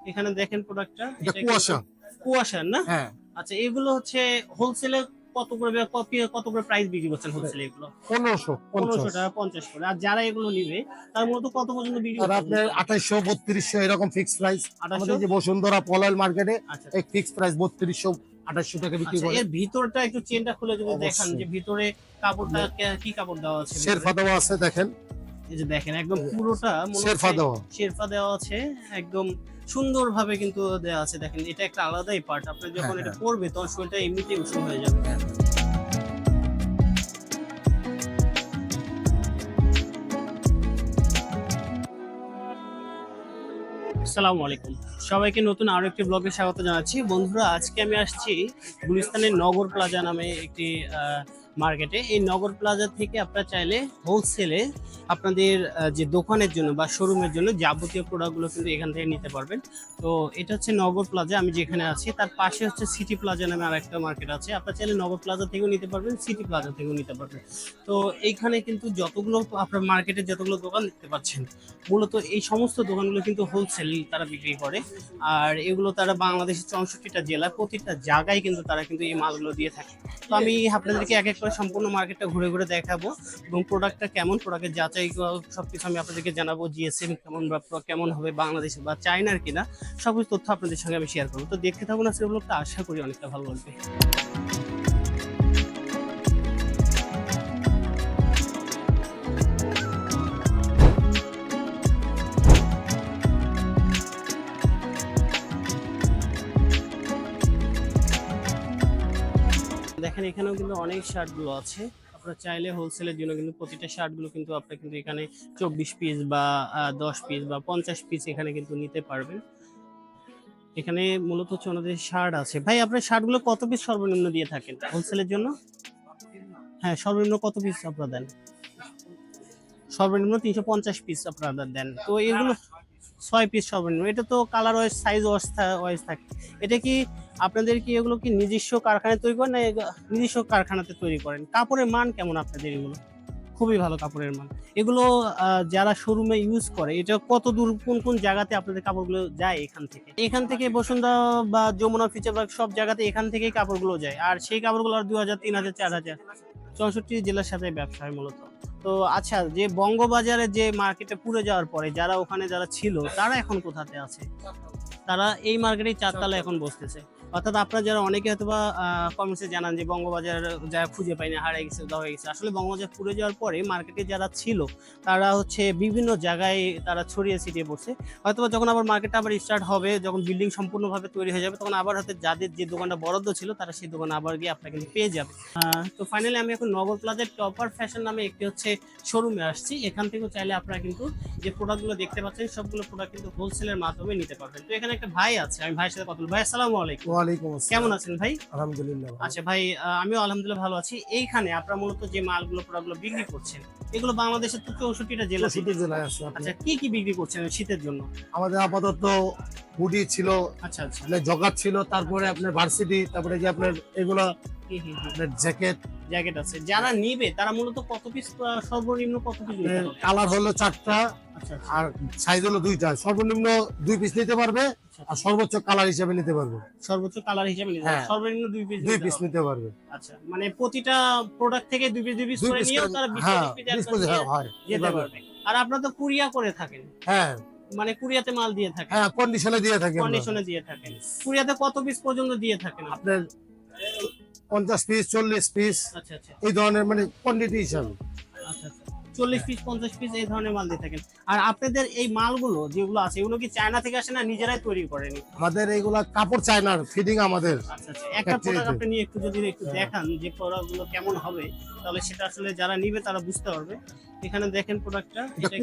এখানে দেখেন প্রোডাক্টটা এটা কুয়াশা। কুয়াশার না? হ্যাঁ। আচ্ছা এগুলো হচ্ছে হোলসেলে কত করে কপি- কত করে প্রাইস বিক্রি করছেন হোলসেলে এগুলো? পনেরোশো পনেরোশো টাকা পঞ্চাশ করে। আর যারা এগুলো নিবে তার মূলত কত পর্যন্ত বিক্রি আর আপনার আঠাইশশো বত্রিশশো এরকম ফিক্স প্রাইস আমাদের যে বসুন্ধরা পলাল মার্কেটে এক ফিক্স প্রাইস বত্রিশশো আঠাশশো টাকা বিক্রি আচ্ছা, করে। এর ভিতরটা একটু চেনটা খুলে যদি। দেখান যে ভিতরে কাপড়টা কি কাপড় দেওয়া আছে? শেরফা দেওয়া আছে দেখেন। এই যে দেখেন একদম পুরোটা শেরফা দেওয়া। শেরফা দেওয়া আছে একদম সুন্দর ভাবে কিন্তু দেওয়া আছে। দেখেন এটা একটা আলাদাই পার্ট আপনি যখন হ্যাঁ, এটা হ্যাঁ। পরবে তখন শরীরটা এমনিতেই উষ্ণ হয়ে যাবে। আসসালামু আলাইকুম। সবাইকে নতুন আরও একটি ব্লগে স্বাগত জানাচ্ছি। বন্ধুরা আজকে আমি আসছি গুলিস্তানের নগর প্লাজা নামে একটি মার্কেটে এই নগর প্লাজা থেকে আপনারা চাইলে হোলসেলে আপনাদের যে দোকানের জন্য বা শোরুমের জন্য যাবতীয় প্রোডাক্টগুলো কিন্তু এখান থেকে নিতে পারবেন। তো এটা হচ্ছে নগর প্লাজা আমি যেখানে আছি, তার পাশে হচ্ছে সিটি প্লাজা নামে আরেকটা মার্কেট আছে। আপনারা চাইলে নগর প্লাজা থেকেও নিতে পারবেন সিটি প্লাজা থেকেও নিতে পারবেন। তো এইখানে কিন্তু যতগুলো আপনার মার্কেটে যতগুলো দোকান দেখতে পাচ্ছেন, মূলত এই সমস্ত দোকানগুলো কিন্তু হোলসেল তারা বিক্রি করে। আর এগুলো তারা বাংলাদেশের চৌষট্টিটা জেলা প্রতিটা জায়গায় কিন্তু তারা কিন্তু এই মালগুলো দিয়ে থাকে। তো আমি আপনাদেরকে এক এক করে সম্পূর্ণ মার্কেটটা ঘুরে ঘুরে দেখাবো এবং প্রোডাক্টটা কেমন প্রোডাক্টের যাচাই সব কিছু আমি আপনাদেরকে জানাব জিএসএম কেমন বা কেমন হবে, বাংলাদেশে বা চায়নার কিনা সব কিছু তথ্য আপনাদের সঙ্গে আমি শেয়ার করব। তো দেখতে থাকুন আজকের ব্লগটা আশা করি অনেকটা ভালো লাগবে। এখানেও কিন্তু অনেক শার্টগুলো আছে। আপনারা চাইলে হোলসেলের জন্য কিন্তু প্রতিটা শার্টগুলো কিন্তু আপনারা কিন্তু এখানে চব্বিশ পিস বা দশ পিস বা পঞ্চাশ পিস এখানে কিন্তু নিতে পারবেন। এখানে মূলত হচ্ছে ওনাদের শার্ট আছে। ভাই, আপনার শার্টগুলো কত পিস সর্বনিম্ন দিয়ে থাকেন হোলসেলের জন্য? হ্যাঁ সর্বনিম্ন কত পিস আপনারা দেন? সর্বনিম্ন তিনশো পঞ্চাশ পিস আপনারা দেন। তো এগুলো ছয় পিস সর্বনিম্ন। এটা তো কালার ওয়াইজ সাইজ ওয়াইজ থাকে, এটা কি আপনাদের কি এগুলো কি নিজস্ব কারখানায় তৈরি করেন না নিজস্ব কারখানাতে তৈরি করেন? কাপড়ের মান কেমন আপনাদের এগুলো? খুবই ভালো কাপড়ের মান। এগুলো যারা শোরুমে ইউজ করে, এটা কত দূর, কোন কোন জায়গাতে আপনাদের কাপড়গুলো যায় এখান থেকে? এখান থেকে বসুন্ধরা বা যমুনা, ফিচার পার্ক সব জায়গাতে এখান থেকেই কাপড়গুলো যায়। আর সেই কাপড়গুলো আর দু হাজার তিন হাজার চার হাজার চৌষট্টি জেলার সাথে ব্যবসা হয় মূলত। তো আচ্ছা যে বঙ্গবাজারে যে মার্কেটে পুড়ে যাওয়ার পরে যারা ওখানে যারা ছিল, তারা এখন কোথাতে আছে? তারা এই মার্কেটেই চারতলা এখন বসতেছে। অর্থাৎ আপনারা যারা অনেকে হয়তো বা কমেন্টসে জানান যে বঙ্গবাজার যারা খুঁজে পায়নি, হারিয়ে গেছে উদা হয়ে গেছে। আসলে বঙ্গবাজার পুড়ে যাওয়ার পরে মার্কেটে যারা ছিল, তারা হচ্ছে বিভিন্ন জায়গায় তারা ছড়িয়ে ছিটিয়ে পড়ছে। হয়তো যখন আবার মার্কেটটা আবার স্টার্ট হবে, যখন বিল্ডিং সম্পূর্ণভাবে তৈরি হয়ে যাবে, তখন আবার হয়তো যাদের যে দোকানটা বরাদ্দ ছিল, তারা সেই দোকানে আবার গিয়ে আপনারা কিন্তু পেয়ে যাবে। তো ফাইনালি আমি এখন নগর প্লাজার টপার ফ্যাশন নামে একটি হচ্ছে শোরুমে আসছি। এখান থেকেও চাইলে আপনারা কিন্তু যে প্রোডাক্টগুলো দেখতে পাচ্ছেন, সবগুলো প্রোডাক্ট কিন্তু হোলসেলের মাধ্যমে নিতে পারবেন। তো এখানে একটা ভাই আছে, আমি ভাইয়ের সাথে কথা বলব। ভাই, আসসালামু আলাইকুম। ওয়ালাইকুম আসসালাম। কেমন আছেন ভাই? আলহামদুলিল্লাহ আচ্ছা ভাই আমিও আলহামদুলিল্লাহ ভালো আছি। এইখানে আপনারা মূলত যে মালগুলো প্রোডাক্টগুলো বিক্রি করছেন এগুলো বাংলাদেশের তো চৌষট্টিটা জেলা থেকে। চৌষট্টি জেলায় আছে আচ্ছা কি কি বিক্রি করছেন শীতের জন্য? আমাদের আপাতত হুডি ছিল আচ্ছা আচ্ছা। জগার ছিল তারপরে আপনার ভার্সিটি তারপরে যে আপনার এগুলো। আপনার জ্যাকেট? জ্যাকেট আছে। যারা নিবে তারা মূলত কত পিস সর্বনিম্ন কত পিস কালার হলো চারটা আচ্ছা আচ্ছা। আর সাইজ হলো দুইটা। সর্বনিম্ন দুই পিস নিতে পারবে আর সর্বোচ্চ কালার হিসেবে নিতে পারবে। সর্বোচ্চ কালার হিসেবে নিতে। হ্যাঁ। সর্বনিম্ন দুই পিস দুই পিস নিতে পারবে। আচ্ছা মানে প্রতিটা প্রোডাক্ট থেকে দুই পিস দুই পিস করে পিস নিয়েও তারা বিশ হ্যাঁ যেতে পারবে। আর আপনারা তো কুরিয়া করে থাকেন। হ্যাঁ। মানে কুরিয়াতে মাল দিয়ে থাকেন। হ্যাঁ কন্ডিশনে দিয়ে থাকি আমরা। কন্ডিশনে দিয়ে থাকেন। কুরিয়াতে কত পিস পর্যন্ত দিয়ে থাকেন আপনার পঞ্চাশ পিস চল্লিশ পিস আচ্ছা আচ্ছা। এই ধরনের মানে কোয়ান্টিটি হিসাবে। আচ্ছা চল্লিশ পিস পঞ্চাশ পিস এই ধরনের মাল দিয়ে থাকেন। আর আপনাদের এই মালগুলো যেগুলো আছে এগুলো কি চায়না থেকে আসে না নিজেরাই তৈরি করেন? আমাদের এইগুলা কাপড় চায়নার ফিটিং আমাদের। একটা প্রোডাক্ট আপনি নিয়ে একটু যদি একটু। দেখান যে প্রোডাক্টগুলো কেমন হবে তাহলে সেটা আসলে যারা নিবে তারা বুঝতে পারবে। এখানে দেখেন প্রোডাক্টটা এটা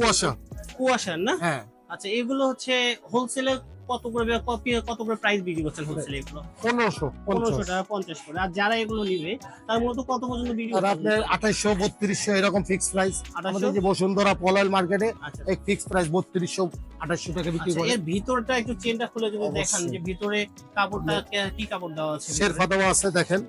কুয়াশা। না? হ্যাঁ। আচ্ছা এগুলো হচ্ছে হোলসেলে কত করে কত করে প্রাইস বিক্রি করছেন হোলসেল এগুলো? পনেরোশো পনেরোশো টাকা পঞ্চাশ করে। আর যারা এগুলো নিবে তার মূলত কত পর্যন্ত বিক্রি আর আপনার আঠাশশো বত্রিশশো এরকম ফিক্স প্রাইস আমাদের যে বসুন্ধরা পলাল মার্কেটে আচ্ছা। এক ফিক্স প্রাইস বত্রিশশো আঠাশশো টাকা বিক্রি আচ্ছা করে। এর ভিতরটা একটু চেনটা খুলে যদি। দেখান যে ভিতরে কাপড়টা কি কাপড় দেওয়া আছে? শেরফা দেওয়া আছে দেখেন।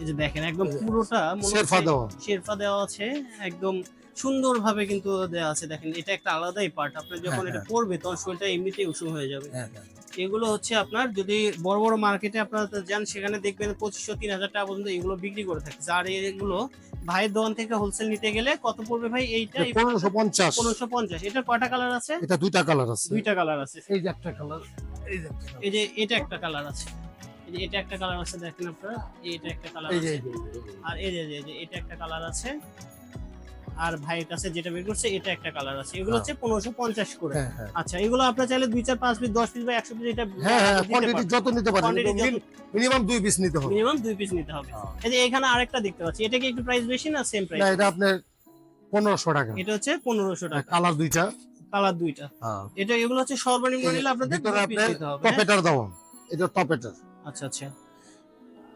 এই যে দেখেন একদম পুরোটা শেরফা দেওয়া। শেরফা দেওয়া আছে একদম সুন্দর ভাবে কিন্তু দেওয়া আছে। দেখেন এটা একটা আলাদাই পার্ট আপনি যখন হ্যাঁ, এটা হ্যাঁ। পরবে তখন শরীরটা এমনিতেই উষ্ণ হয়ে যাবে। এগুলো হচ্ছে আপনার যদি বড় বড় মার্কেটে আপনারা যান সেখানে দেখবেন পঁচিশশো তিন হাজার টাকা পর্যন্ত এগুলো বিক্রি করে থাকে। আর এগুলো ভাইয়ের দোকান থেকে হোলসেল নিতে গেলে কত পড়বে ভাই এইটা? পনেরোশো পঞ্চাশ। পনেরোশো পঞ্চাশ। এটা কয়টা কালার আছে? এটা দুইটা কালার আছে। দুইটা কালার আছে। এই যে একটা কালার এই যে এটা একটা কালার আছে। এটা একটা কালার আছে দেখেন আপনারা এটা একটা কালার আছে। আর এই যে যে এটা একটা কালার আছে। আর ভাইয়ের কাছে যেটা বের করছে এটা একটা কালার আছে। এগুলো হচ্ছে পনেরোশো পঞ্চাশ করে। হ্যাঁ হ্যাঁ। আচ্ছা এগুলো আপনার চাইলে দুই চার পাঁচ পিস দশ পিস বা একশো পিস এটা হ্যাঁ হ্যাঁ যত নিতে পারেন মিনিমাম দুই পিস নিতে হবে। মিনিমাম দুই পিস নিতে হবে। হ্যাঁ। এই যে এখানে আরেকটা দেখতে পাচ্ছি। এটা কি একটু প্রাইস বেশি না সেম না প্রাইস এটা আপনার পনেরোশো টাকা। এটা হচ্ছে পনেরোশো টাকা। কালার দুইটা। কালার দুইটা। হ্যাঁ। এটা এগুলো হচ্ছে সর্বনিম্ন নিলে আপনাদের হ্যাঁ? টপেটার দেওয়া এটা টপেটার আচ্ছা আচ্ছা।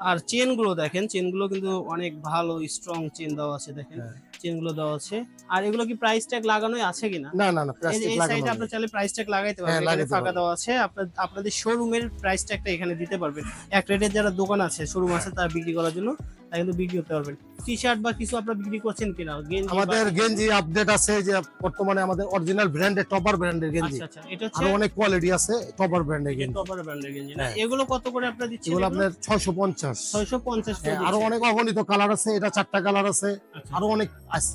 আর চেনগুলো দেখেন চেনগুলো কিন্তু অনেক ভালো স্ট্রং চেন দেওয়া আছে দেখেন। চেনগুলো চেনগুলো দেওয়া আছে। আর এগুলো কি প্রাইস ট্যাগ লাগানোই আছে কিনা? না না না প্রাইস ট্যাগ লাগানো। আপনার চাইলে প্রাইস ট্যাগ লাগাইতে হ্যাঁ, পারবেন এখানে ফাঁকা। দেওয়া আছে। আপনার আপনাদের শোরুমের প্রাইস ট্যাগটা এখানে দিতে পারবেন। এক রেটের যারা দোকান আছে শোরুম আছে তারা বিক্রি করার জন্য তারা কিন্তু বিক্রি করতে পারবেন। টি শার্ট বা কিছু আপনারা বিক্রি করছেন কিনা? গেঞ্জি আমাদের গেঞ্জি আপডেট আছে যে বর্তমানে আমাদের অরিজিনাল ব্র্যান্ডের টপার ব্র্যান্ডের গেঞ্জি। আচ্ছা আচ্ছা এটা হচ্ছে আরও অনেক কোয়ালিটি আছে টপার ব্র্যান্ডের গেঞ্জি। টপার ব্র্যান্ডের গেঞ্জি না? হ্যাঁ। এগুলো কত করে আপনারা দিচ্ছেন এগুলো আপনার ছয়শো পঞ্চাশ। ছয়শো পঞ্চাশ করে আরও অনেক অগণিত কালার আছে এটা চারটা কালার আছে আচ্ছা। আরও অনেক আছে।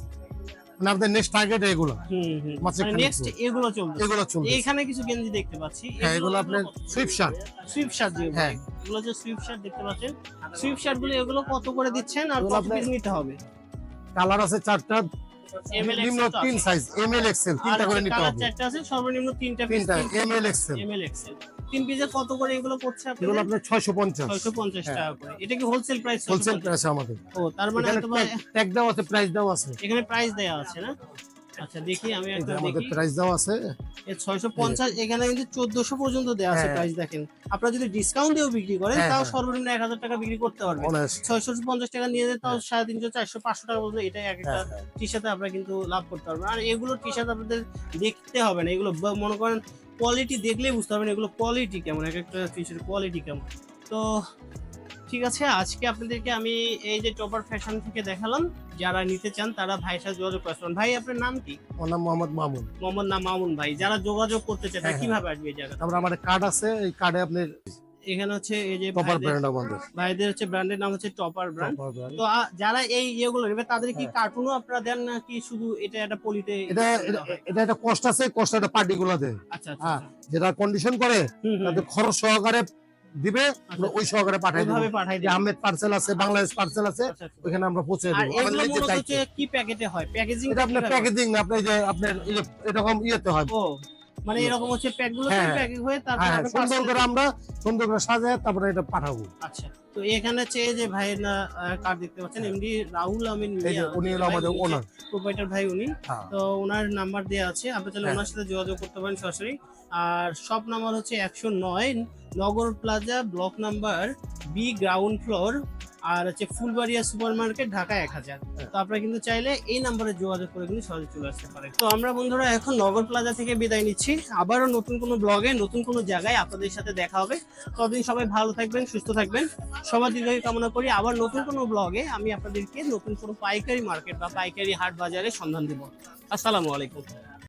মানে আমাদের নেক্সট টার্গেট এগুলো। হুম হুম মানে নেক্সট এগুলো চলবে এগুলো চলবে এখানে কিছু গেঞ্জি দেখতে পাচ্ছি। হ্যাঁ এগুলো আপনার শার্ট শার্ট যে হ্যাঁ। এগুলো যে শার্ট দেখতে পাচ্ছেন শার্টগুলো এগুলো কত করে দিচ্ছেন আর কত পিস নিতে হবে? কালার আছে চারটা। নিম্ন তিন সাইজ এম এল এক্সেল তিনটা করে নিতে কালার হবে। চারটা আছে সর্বনিম্ন তিনটা পিস তিনটা M L XL ML XL তিন পিসের কত করে এগুলো পড়ছে এগুলো আপনার ছয়শো পঞ্চাশ। 650 হ্যাঁ। টাকা করে। এটা কি হোলসেল প্রাইস হোলসেল প্রাইস আমাদের। ও তার মানে ট্যাগ দেওয়া আছে প্রাইস দেওয়া আছে। এখানে প্রাইস দেয়া আছে না? আচ্ছা দেখি আমি একটা আমাদের প্রাইস দেওয়া আছে। এই 650 এখানে কিন্তু 1400 পর্যন্ত দেয়া আছে হ্যাঁ। প্রাইস দেখেন। আপনারা যদি ডিসকাউন্ট দিয়েও বিক্রি করেন হ্যাঁ, তাও হ্যাঁ। সর্বনিম্ন 1000 টাকা বিক্রি করতে পারবেন। অনায়াস। ছয়শো পঞ্চাশ টাকা নিয়ে যেতে তাও সাড়ে তিনশো চারশো পাঁচশো টাকা পর্যন্ত এটা এক একটা হ্যাঁ, হ্যাঁ। টি শার্টে আপনারা কিন্তু লাভ করতে পারবেন। আর এগুলো টি শার্ট আপনাদের দেখতে হবে না। এগুলো মনে করেন কোয়ালিটি দেখলেই বুঝতে পারবেন এগুলো কোয়ালিটি কেমন এক একটা টি কোয়ালিটি কেমন। তো ঠিক আছে আজকে আপনাদেরকে আমি এই যে টপার ফ্যাশন থেকে দেখালাম যারা নিতে চান তারা ভাই সাথে যোগাযোগ করতে ভাই আপনার নাম কি? ওর নাম মোহাম্মদ মামুন। মোহাম্মদ নাম মামুন ভাই যারা যোগাযোগ করতে চায় হ্যাঁ, হ্যাঁ। কীভাবে আসবে এই জায়গা তারপরে আমার কার্ড আছে এই কার্ডে আপনার এখানে হচ্ছে এই যে টপার ব্র্যান্ড আমাদের ভাইদের হচ্ছে ব্র্যান্ডের নাম হচ্ছে টপার ব্র্যান্ড তো যারা এই ইয়েগুলো নেবে তাদের কি হ্যাঁ। কার্টুনও আপনারা দেন নাকি শুধু এটা একটা পলিতে এটা এটা- একটা কষ্ট আছে কষ্ট একটা পার্টি গুলা দেয় আচ্ছা আচ্ছা হ্যাঁ। যেটা কন্ডিশন করে তাদের খরচ সহকারে দিবে ওই সহকারে পাঠাই দেবো। যে আহমেদ পার্সেল আছে বাংলাদেশ পার্সেল আছে আচ্ছা, আচ্ছা। আমরা পৌঁছে দেবো। কি প্যাকেটে হয় প্যাকেজিং এটা আপনার প্যাকেজিং আপনি যে আপনার এরকম ইয়েতে হয়। মানে এরকম হচ্ছে প্যাকগুলো হ্যাঁ। প্যাকিং হয়ে তারপর হ্যাঁ সুন্দর করে আমরা সুন্দর করে সাজায় তারপরে এটা পাঠাবো। আচ্ছা তো এখানে এই যে ভাইয়ের না কার্ড দেখতে পাচ্ছেন এমডি রাহুল আমিন উনি হলো আমাদের ওনার প্রোপাইটার ভাই উনি। হ্যাঁ। তো ওনার নাম্বার দেওয়া আছে আপনি তাহলে হ্যাঁ। ওনার সাথে যোগাযোগ করতে পারেন সরাসরি। আর শপ নাম্বার হচ্ছে একশো নয় Nagar plaza block number B ground floor আর হচ্ছে ফুলবাড়িয়া সুপার মার্কেট ঢাকা এক হাজার। হ্যাঁ। তো আপনারা কিন্তু চাইলে এই নাম্বারে যোগাযোগ করে কিন্তু সহজে চলে আসতে পারেন। তো আমরা বন্ধুরা এখন নগর প্লাজা থেকে বিদায় নিচ্ছি। আবারও নতুন কোনো ব্লগে নতুন কোনো জায়গায় আপনাদের সাথে দেখা হবে। ততদিন সবাই ভালো থাকবেন সুস্থ থাকবেন। সবার দীর্ঘায়ু কামনা করি। আবার নতুন কোনো ব্লগে আমি আপনাদেরকে নতুন কোনো পাইকারি মার্কেট বা পাইকারি হাট বাজারে সন্ধান দেব। আসসালামু আলাইকুম।